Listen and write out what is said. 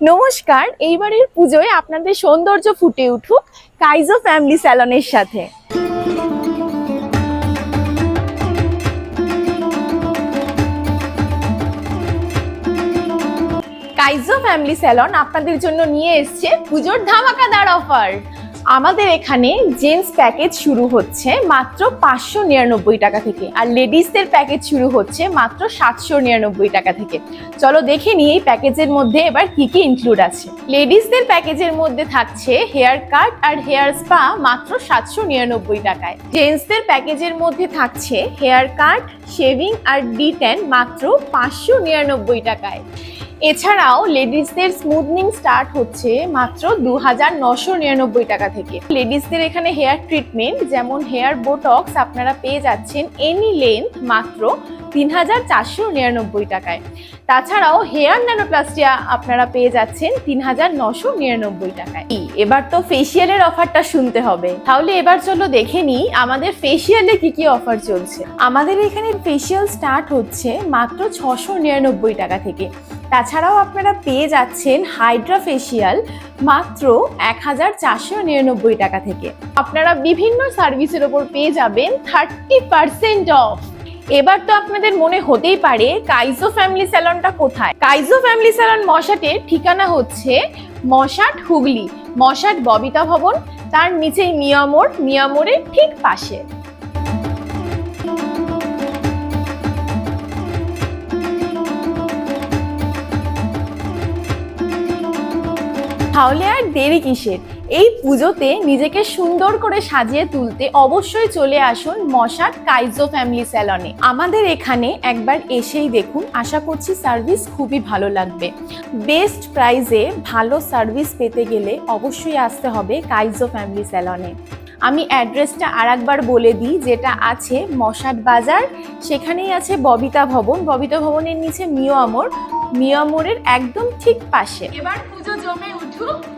নমস্কার, এইবারের পুজোয় আপনাদের সৌন্দর্য ফুটে উঠুক কাইজো ফ্যামিলি স্যালনের সাথে। কাইজো ফ্যামিলি স্যালন আপনাদের জন্য নিয়ে এসছে পুজোর ধামাকাদার অফার আমাদের এখানে জেন্টস প্যাকেজ শুরু হচ্ছে মাত্র পাঁচশো নিরানব্বই টাকা থেকে, আর লেডিসদের প্যাকেজ শুরু হচ্ছে মাত্র সাতশো নিরানব্বই টাকা থেকে। চলো দেখে নিই এই প্যাকেজের মধ্যে এবার কি কি ইনক্লুড আছে। লেডিসদের প্যাকেজের মধ্যে থাকছে হেয়ার কাট আর হেয়ার স্পা মাত্র সাতশো নিরানব্বই টাকায়। জেন্টসদের প্যাকেজের মধ্যে থাকছে হেয়ার কাট, শেভিং আর ডি টেন মাত্র পাঁচশো নিরানব্বই টাকায়। এছাড়াও লেডিসদের স্মুথনিং স্টার্ট হচ্ছে মাত্র দু হাজার নশো নিরানব্বই টাকা থেকে। লেডিসদের এখানে হেয়ার ট্রিটমেন্ট, যেমন হেয়ার বোটক্স আপনারা পেয়ে যাচ্ছেন এনি লেন্থ মাত্র তিন হাজার চারশো নিরানব্বই টাকায়। তাছাড়াও হেয়ার ন্যানোপ্লাস্টিয়া আপনারা পেয়ে যাচ্ছেন তিন হাজার নশো নিরানব্বই টাকায়। এবার তো ফেসিয়ালের অফারটা শুনতে হবে। তাহলে এবার চলো দেখে নিই আমাদের ফেসিয়ালে কি কি অফার চলছে। আমাদের এখানে ফেসিয়াল স্টার্ট হচ্ছে মাত্র ছশো নিরানব্বই টাকা থেকে। তাছাড়াও আপনারা পেয়ে যাচ্ছেন হাইড্রা ফেসিয়াল মাত্র এক হাজার চারশো নিরানব্বই টাকা থেকে। আপনারা বিভিন্ন সার্ভিসের ওপর পেয়ে যাবেন থার্টি পার্সেন্ট অফ। এবার তো আপনাদের মনে হতেই পারে কাইজো ফ্যামিলি স্যালনটা কোথায়? কাইজো ফ্যামিলি স্যালন মশাটের ঠিকানা হচ্ছে মশাট হুগলি, মশাট ববিতা ভবন, তার নিচেই মিয়ামোড় মিয়ামোড়ের ঠিক পাশে। তাহলে আর দেরি কিসের? এই পুজোতে নিজেকে সুন্দর করে সাজিয়ে তুলতে অবশ্যই চলে আসুন মশার কাইজো ফ্যামিলি স্যালনে। আমাদের এখানে একবার এসেই দেখুন, আশা করছি সার্ভিস খুবই ভালো লাগবে। বেস্ট প্রাইজে ভালো সার্ভিস পেতে গেলে অবশ্যই আসতে হবে কাইজো ফ্যামিলি স্যালনে। আমি অ্যাড্রেসটা আর একবার বলে দিই, যেটা আছে মশাট বাজার, সেখানেই আছে ববিতা ভবন। ববিতা ভবনের নিচে মিও আমর। মিও আমরের একদম ঠিক পাশে। এবার পুজো জমে উঠুক।